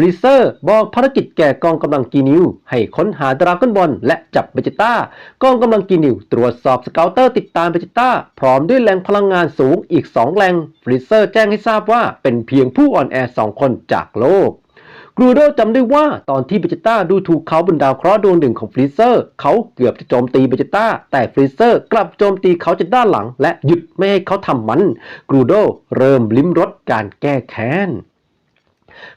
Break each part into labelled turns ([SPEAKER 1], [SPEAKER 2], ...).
[SPEAKER 1] รีเซอร์บอกภารกิจแก่กองกำลังกีนิว ให้ค้นหาดราก้อนบอลและจับเบจิต้ากองกำลังกีนิว ตรวจสอบสเกลเตอร์ติดตามเบจิต้า พร้อมด้วยแหล่งพลังงานสูงอีก 2แหล่งฟรีเซอร์แจ้งให้ทราบว่าเป็นเพียงผู้อ่อนแอ2 คนจากโลกกรูโดจำได้ว่าตอนที่เบจิต้าดูถูกเขาบนดาวเคราะห์ดวงหนึ่งของฟรีเซอร์ เขาเกือบจะโจมตีเบจิต้า แต่ฟรีเซอร์กลับโจมตีเขาจากด้านหลัง และหยุดไม่ให้เขาทำมัน กรูโดเริ่มลิ้มรสการแก้แค้น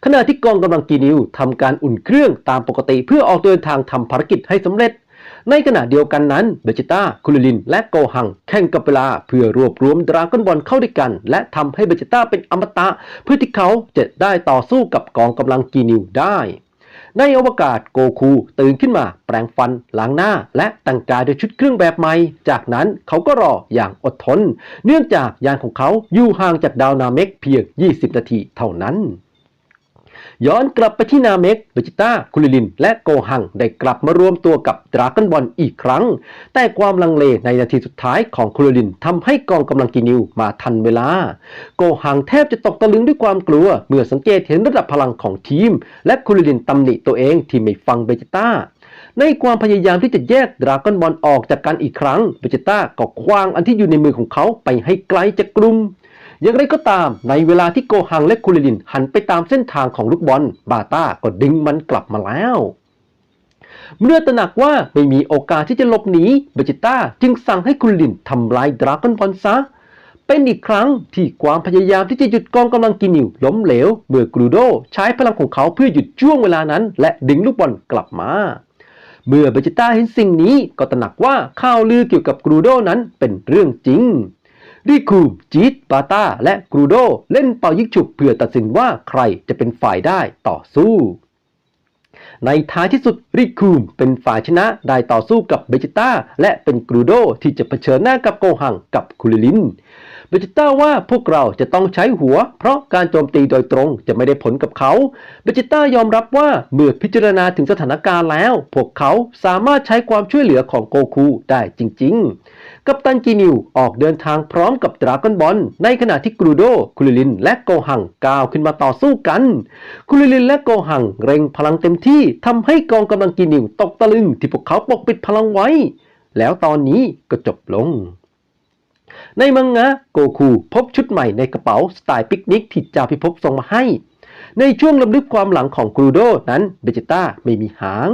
[SPEAKER 1] ขณะที่กองกำลังกีนิวทำการอุ่นเครื่องตามปกติเพื่อออกเดินทางทำภารกิจให้สำเร็จ ในขณะเดียวกันนั้นเบจิต้าคุลิลิน และโกหัง แข่งกับเวลาเพื่อรวบรวมดราก้อนบอลเข้าด้วยกัน และทำให้เบจิต้าเป็นอมตะ เพื่อที่เขาจะได้ต่อสู้กับกองกำลังกีนิวได้ในอวกาศโกคูตื่นขึ้นมา แปรงฟันล้างหน้า และแต่งกายด้วยชุดเครื่องแบบใหม่ จากนั้นเขาก็รออย่างอดทน เนื่องจากยานของเขาอยู่ห่างจากดาวนาเมกเพียง 20 นาทีเท่านั้น ย้อนกลับไปที่นาเมกเบจิต้า คุลิลิน และโกหัง ได้กลับมารวมตัวกับดราก้อนบอลอีกครั้ง แต่ความลังเลในนาทีสุดท้ายของคุลิลินทำให้กองกำลังกีนิวมาทันเวลา โกหังแทบจะตกตะลึงด้วยความกลัว เมื่อสังเกตเห็นระดับพลังของทีม และคุลิลินตำหนิตัวเองที่ไม่ฟังเบจิต้าในความพยายามที่จะแยกดราก้อนบอลออกจากกันอีกครั้งเบจิต้าก็คว้างอันที่อยู่ในมือของเขาไปให้ไกลจากกลุ่ม อย่างไรก็ตามในเวลาที่โกหังและคุริลินหันไปตามเส้นทางของลูกบอล บาต้าก็ดึงมันกลับมาแล้ว เมื่อตระหนักว่าไม่มีโอกาสที่จะหลบหนีเบจิต้าจึงสั่งให้คุริลินทำลายดราก้อนบอลซะ เป็นอีกครั้งที่ความพยายามที่จะหยุดกองกำลังกินิวล้มเหลว เมื่อกรูโดใช้พลังของเขาเพื่อหยุดช่วงเวลานั้น และดึงลูกบอลกลับมาเมื่อเบจิต้าเห็นสิ่งนี้ก็ตระหนักว่าข่าวลือเกี่ยวกับกรูโดนั้นเป็นเรื่องจริง ริคูมจีตปาตาและกรูโดเล่นเป่ายิงฉุบเพื่อตัดสินว่าใครจะเป็นฝ่ายได้ต่อสู้ ในท้ายที่สุดริคูมเป็นฝ่ายชนะได้ต่อสู้กับเบจิต้าและเป็นกรูโดที่จะเผชิญหน้ากับโกหังกับคุริลิน เบจิต้าว่าพวกเราจะต้องใช้หัว เพราะการโจมตีโดยตรงจะไม่ได้ผลกับเขา เบจิต้ายอมรับว่าเมื่อพิจารณาถึงสถานการณ์แล้ว พวกเขาสามารถใช้ความช่วยเหลือของโกคูได้จริง ๆ กัปตันจีนิวออกเดินทางพร้อมกับดราก้อนบอลในขณะที่กรูโด คุริลิน และโกหังก้าวขึ้นมาต่อสู้กัน คุริลินและโกหังเร่งพลังเต็มที่ทำให้กองกำลังจีนิวตกตะลึงที่พวกเขาปกปิดพลังไว้ แล้วตอนนี้ก็จบลง ในมังงะโกคูพบชุดใหม่ในกระเป๋าสไตล์ปิกนิกที่เจ้าพิภพส่งมาให้ ในช่วงลำลึกความหลังของกรูโดนั้นเบจิต้าไม่มีหาง